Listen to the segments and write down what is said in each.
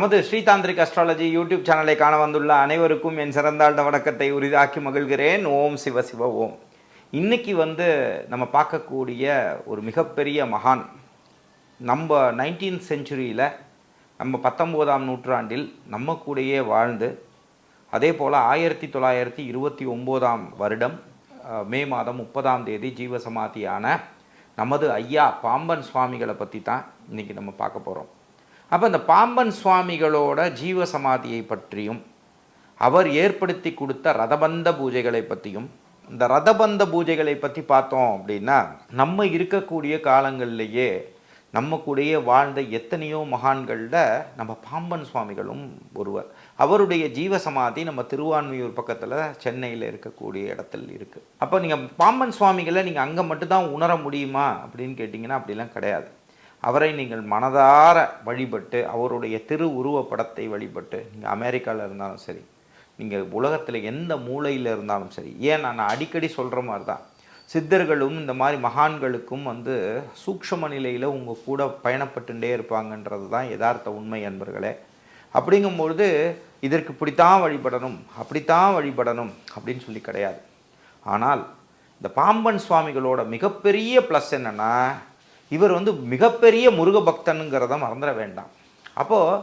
நமது Shri tantric astrology YouTube சேனலை காண வந்துள்ள அனைவருக்கும் என் சிறந்தாழ்ந்த வணக்கத்தை உரிதாக்கி மகிழ்கிறேன். ஓம் சிவ சிவ ஓம். இன்னைக்கு வந்து நம்ம பார்க்கக்கூடிய ஒரு மிகப்பெரிய மகான். நம்ம நைன்டீன்த் செஞ்சுரியில் நம்ம பத்தொம்போதாம் நூற்றாண்டில் நம்ம கூடயே வாழ்ந்து அதே போல் ஆயிரத்தி தொள்ளாயிரத்தி இருபத்தி ஒம்போதாம் வருடம் மே மாதம் முப்பதாம் தேதி ஜீவசமாதியான நமது ஐயா பாம்பன் சுவாமிகளை பற்றி தான் இன்றைக்கி நம்ம பார்க்க போகிறோம் அப்போ இந்த பாம்பன் சுவாமிகளோட ஜீவசமாதியை பற்றியும் அவர் ஏற்படுத்தி கொடுத்த ரதபந்த பூஜைகளை பற்றியும் இந்த ரதபந்த பூஜைகளை பற்றி பார்த்தோம் அப்படின்னா நம்ம இருக்கக்கூடிய காலங்கள்லேயே நம்ம கூடயே வாழ்ந்த எத்தனையோ மகான்களில் நம்ம பாம்பன் சுவாமிகளும் ஒருவர். அவருடைய ஜீவசமாதி நம்ம திருவான்மையூர் பக்கத்தில் சென்னையில் இருக்கக்கூடிய இடத்துல இருக்குது அப்போ நீங்கள் பாம்பன் சுவாமிகளை நீங்கள் அங்கே மட்டும்தான் உணர முடியுமா அப்படின்னு கேட்டிங்கன்னா அப்படிலாம் கிடையாது. அவரை நீங்கள் மனதார வழிபட்டு அவருடைய திரு உருவப்படத்தை வழிபட்டு நீங்கள் அமெரிக்காவில் இருந்தாலும் சரி நீங்கள் உலகத்தில் எந்த மூலையில் இருந்தாலும் சரி ஏன் நான் அடிக்கடி சொல்கிற மாதிரி தான் சித்தர்களும் இந்த மாதிரி மகான்களுக்கும் வந்து சூக்ஷ்ம நிலையில் உங்கள் கூட பயணப்பட்டுட்டே இருப்பாங்கன்றது தான் யதார்த்த உண்மை அன்பர்களே. அப்படிங்கும்பொழுது இதற்கு இப்படித்தான் வழிபடணும் அப்படித்தான் வழிபடணும் அப்படின்னு சொல்லி கிடையாது. ஆனால் இந்த பாம்பன் சுவாமிகளோட மிகப்பெரிய ப்ளஸ் என்னென்னா இவர் வந்து மிகப்பெரிய முருக பக்தனுங்கிறத மறந்துட வேண்டாம். அப்போது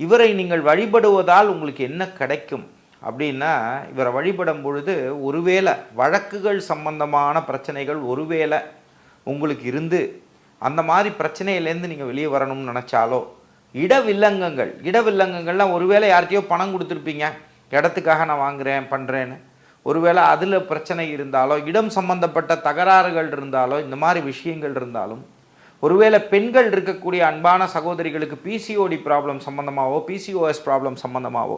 இவரை நீங்கள் வழிபடுவதால் உங்களுக்கு என்ன கிடைக்கும்? அப்படின்னா இவரை வழிபடும் பொழுது ஒருவேளை வழக்குகள் சம்பந்தமான பிரச்சனைகள் ஒருவேளை உங்களுக்கு இருந்து அந்த மாதிரி பிரச்சனையிலேருந்து நீங்கள் வெளியே வரணும்னு நினச்சாலோ இடவில்லங்கங்கள் இடவில்லங்கங்கள்லாம் ஒருவேளை யார்கிட்டயோ பணம் கொடுத்துருப்பீங்க. இடத்துக்காக நான் வாங்குறேன் பண்ணுறேன்னு ஒருவேளை அதில் பிரச்சனை இருந்தாலோ இடம் சம்பந்தப்பட்ட தகராறுகள் இருந்தாலோ இந்த மாதிரி விஷயங்கள் இருந்தாலும் ஒருவேளை பெண்கள் இருக்கக்கூடிய அன்பான சகோதரிகளுக்கு பிசிஓடி ப்ராப்ளம் சம்மந்தமாகவோ பிசிஓஎஸ் ப்ராப்ளம் சம்மந்தமாகவோ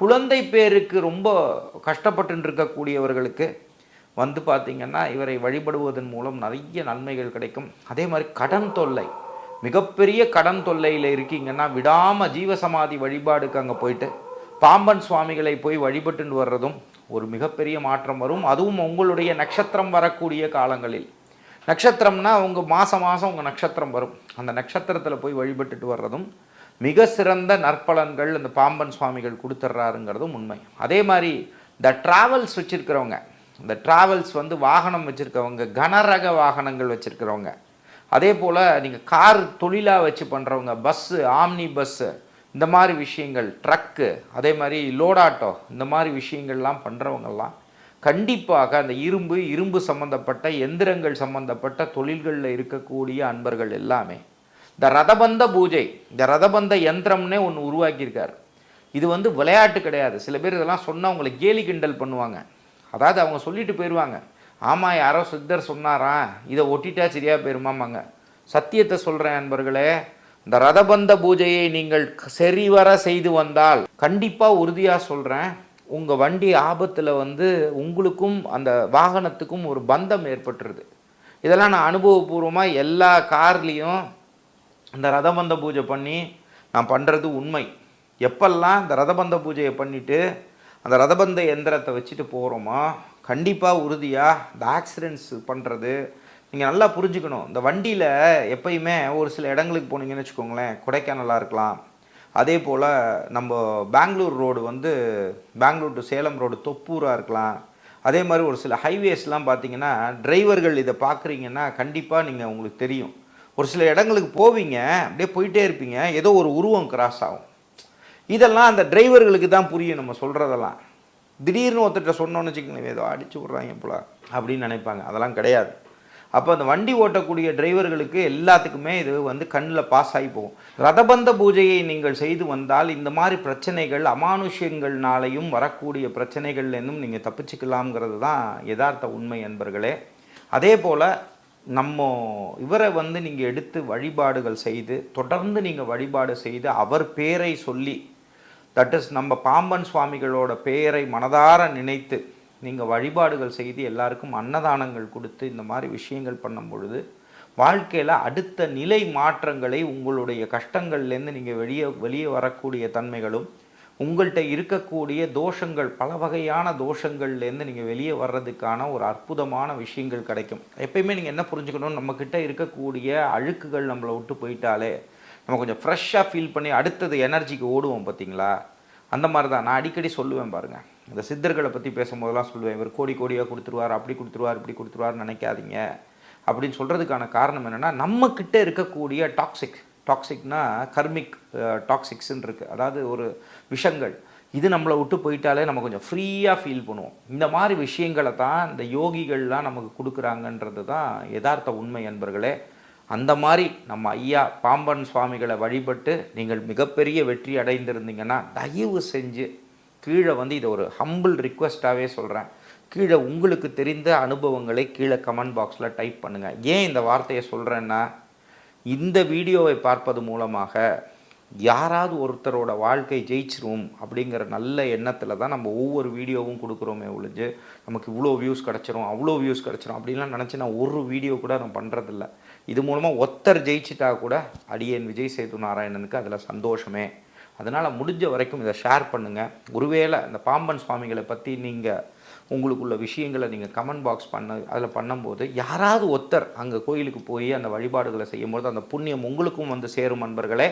குழந்தை பேருக்கு ரொம்ப கஷ்டப்பட்டு இருக்கக்கூடியவர்களுக்கு வந்து பார்த்திங்கன்னா இவரை வழிபடுவதன் மூலம் நிறைய நன்மைகள் கிடைக்கும். அதே மாதிரி கடன் தொல்லை. மிகப்பெரிய கடன் தொல்லையில் இருக்கீங்கன்னா விடாமல் ஜீவசமாதி வழிபாடுக்கு அங்கே போயிட்டு பாம்பன் சுவாமிகளை போய் வழிபட்டு வர்றதும் ஒரு மிகப்பெரிய மாற்றம் வரும். அதுவும் உங்களுடைய நட்சத்திரம் வரக்கூடிய காலங்களில். நட்சத்திரம்னா உங்கள் மாதம் மாதம் உங்கள் நட்சத்திரம் வரும். அந்த நட்சத்திரத்தில் போய் வழிபட்டுட்டு வர்றதும் மிக சிறந்த நற்பலன்கள் இந்த பாம்பன் சுவாமிகள் கொடுத்துட்றாருங்கிறதும் உண்மை. அதே மாதிரி இந்த ட்ராவல்ஸ் வச்சுருக்கிறவங்க இந்த ட்ராவல்ஸ் வந்து வாகனம் வச்சுருக்கவங்க கனரக வாகனங்கள் வச்சுருக்கிறவங்க. அதே போல் நீங்கள் கார் தொழிலாக வச்சு பண்ணுறவங்க பஸ்ஸு ஆம்னி பஸ்ஸு இந்த மாதிரி விஷயங்கள் ட்ரக்கு அதே மாதிரி லோடாட்டோ இந்த மாதிரி விஷயங்கள்லாம் பண்ணுறவங்கெல்லாம் கண்டிப்பாக அந்த இரும்பு இரும்பு சம்பந்தப்பட்ட எந்திரங்கள் சம்பந்தப்பட்ட தொழில்களில் இருக்கக்கூடிய அன்பர்கள் எல்லாமே. இந்த ரதபந்த பூஜை இந்த ரதபந்த யந்திரம்னே ஒன்று உருவாக்கியிருக்காரு. இது வந்து விளையாட்டு கிடையாது. சில பேர் இதெல்லாம் சொன்னால் அவங்களை கேலி கிண்டல் பண்ணுவாங்க. அதாவது அவங்க சொல்லிட்டு போயிடுவாங்க ஆமாம் யாரோ சித்தர் சொன்னாரா? இதை ஒட்டிட்டா சரியாக போயிருமாமாங்க சத்தியத்தை சொல்கிறேன் அன்பர்களே இந்த ரதபந்த பூஜையை நீங்கள் சரிவர செய்து வந்தால் கண்டிப்பாக உறுதியாக சொல்கிறேன் உங்கள் வண்டி ஆபத்தில் வந்து உங்களுக்கும் அந்த வாகனத்துக்கும் ஒரு பந்தம் ஏற்பட்டுருது. இதெல்லாம் நான் அனுபவபூர்வமாக எல்லா கார்லேயும் இந்த ரதபந்த பூஜை பண்ணி நான் பண்ணுறது உண்மை. எப்பெல்லாம் இந்த ரதபந்த பூஜையை பண்ணிவிட்டு அந்த ரதபந்த எந்திரத்தை வச்சுட்டு போகிறோமோ கண்டிப்பாக உறுதியாக இந்த ஆக்சிடென்ட்ஸ் பண்ணுறது நீங்கள் நல்லா புரிஞ்சுக்கணும். இந்த வண்டியில் எப்பயுமே ஒரு சில இடங்களுக்கு போனீங்கன்னு வச்சுக்கோங்களேன் கொடைக்கானலாக இருக்கலாம் அதே போல் நம்ம பெங்களூர் ரோடு வந்து பெங்களூர் டு சேலம் ரோடு தொப்பூராக இருக்கலாம். அதே மாதிரி ஒரு சில ஹைவேஸ்லாம் பார்த்தீங்கன்னா டிரைவர்கள் இதை பார்க்குறீங்கன்னா கண்டிப்பாக நீங்கள் உங்களுக்கு தெரியும். ஒரு சில இடங்களுக்கு போவீங்க அப்படியே போயிட்டே இருப்பீங்க ஏதோ ஒரு உருவம் கிராஸ் ஆகும். இதெல்லாம் அந்த டிரைவர்களுக்கு தான் புரியும் நம்ம சொல்கிறதெல்லாம் திடீர்னு ஒருத்தர்கிட்ட சொன்னோன்னு வச்சுக்கோங்களேன் ஏதோ அடிச்சு விட்றாங்க போல அப்படின்னு நினைப்பாங்க. அதெல்லாம் கிடையாது. அப்போ அந்த வண்டி ஓட்டக்கூடிய டிரைவர்களுக்கு எல்லாத்துக்குமே இது வந்து கண்ணில் பாஸ் ஆகி போகும். ரதபந்த பூஜையை நீங்கள் செய்து வந்தால் இந்த மாதிரி பிரச்சனைகள் அமானுஷ்யங்கள்னாலையும் வரக்கூடிய பிரச்சனைகள்லேருந்தும் நீங்கள் தப்பிச்சுக்கலாம்ங்கிறது தான் யதார்த்த உண்மை என்பர்களே அதே போல் நம்ம இவரை வந்து நீங்கள் எடுத்து வழிபாடுகள் செய்து தொடர்ந்து நீங்கள் வழிபாடு செய்து அவர் பேரை சொல்லி தட் இஸ் நம்ம பாம்பன் சுவாமிகளோட பெயரை மனதார நினைத்து நீங்கள் வழிபாடுகள் செய்து எல்லாருக்கும் அன்னதானங்கள் கொடுத்து இந்த மாதிரி விஷயங்கள் பண்ணும் பொழுது வாழ்க்கையில் அடுத்த நிலை மாற்றங்களை உங்களுடைய கஷ்டங்கள்லேருந்து நீங்கள் வெளியே வெளியே வரக்கூடிய தன்மைகளும் உங்கள்கிட்ட இருக்கக்கூடிய தோஷங்கள் பல வகையான தோஷங்கள்லேருந்து நீங்கள் வெளியே வர்றதுக்கான ஒரு அற்புதமான விஷயங்கள் கிடைக்கும். எப்பயுமே நீங்கள் என்ன புரிஞ்சுக்கணும் நம்மக்கிட்ட இருக்கக்கூடிய அழுக்குகள் நம்மளை விட்டு போயிட்டாலே நம்ம கொஞ்சம் ஃப்ரெஷ்ஷாக ஃபீல் பண்ணி அடுத்தது எனர்ஜிக்கு ஓடுவோம் பார்த்தீங்களா? அந்த மாதிரி தான். நான் அடிக்கடி சொல்லுவேன் பாருங்கள் இந்த சித்தர்களை பற்றி பேசும்போதெல்லாம் சொல்லுவேன். இவர் கோடி கோடியாக கொடுத்துருவார் அப்படி கொடுத்துருவார் இப்படி கொடுத்துருவார் நினைக்காதீங்க. அப்படின்னு சொல்கிறதுக்கான காரணம் என்னென்னா நம்மக்கிட்ட இருக்கக்கூடிய டாக்ஸிக் டாக்ஸிக்னா கர்மிக் டாக்ஸிக்ஸ்ன்னு இருக்குது அதாவது ஒரு விஷங்கள். இது நம்மளை விட்டு போயிட்டாலே நம்ம கொஞ்சம் ஃப்ரீயாக ஃபீல் பண்ணுவோம். இந்த மாதிரி விஷயங்களை தான் இந்த யோகிகள்லாம் நமக்கு கொடுக்குறாங்கன்றது தான் யதார்த்த உண்மை என்பர்களே அந்த மாதிரி நம்ம ஐயா பாம்பன் சுவாமிகளை வழிபட்டு நீங்கள் மிகப்பெரிய வெற்றி அடைந்திருந்தீங்கன்னா தயவு செஞ்சு கீழே வந்து இதை ஒரு ஹம்பிள் ரிக்வெஸ்ட்டாகவே சொல்கிறேன் கீழே உங்களுக்கு தெரிந்த அனுபவங்களை கீழே கமெண்ட் பாக்ஸில் டைப் பண்ணுங்கள் ஏன் இந்த வார்த்தையை சொல்கிறேன்னா இந்த வீடியோவை பார்ப்பது மூலமாக யாராவது ஒருத்தரோட வாழ்க்கை ஜெயிச்சிரும் அப்படிங்கிற நல்ல எண்ணத்தில் தான் நம்ம ஒவ்வொரு வீடியோவும் கொடுக்குறோமே ஒழிஞ்சு நமக்கு இவ்வளோ வியூஸ் கிடச்சிரும் அவ்வளோ வியூஸ் கிடச்சிரும் அப்படின்லாம் நினச்சி நான் ஒரு வீடியோ கூட நான் பண்ணுறதில்ல இது மூலமாக ஒத்தர் ஜெயிச்சிட்டா கூட அடியேன் விஜய் சேது நாராயணனுக்கு அதில் சந்தோஷமே. அதனால் முடிஞ்ச வரைக்கும் இதை ஷேர் பண்ணுங்கள் ஒருவேளை இந்த பாம்பன் சுவாமிகளை பற்றி நீங்கள் உங்களுக்குள்ள விஷயங்களை நீங்கள் கமெண்ட் பாக்ஸ் பண்ண அதில் பண்ணும்போது யாராவது ஒருத்தர் அங்கே கோயிலுக்கு போய் அந்த வழிபாடுகளை செய்யும்போது அந்த புண்ணியம் உங்களுக்கும் வந்து சேரும் நண்பர்களே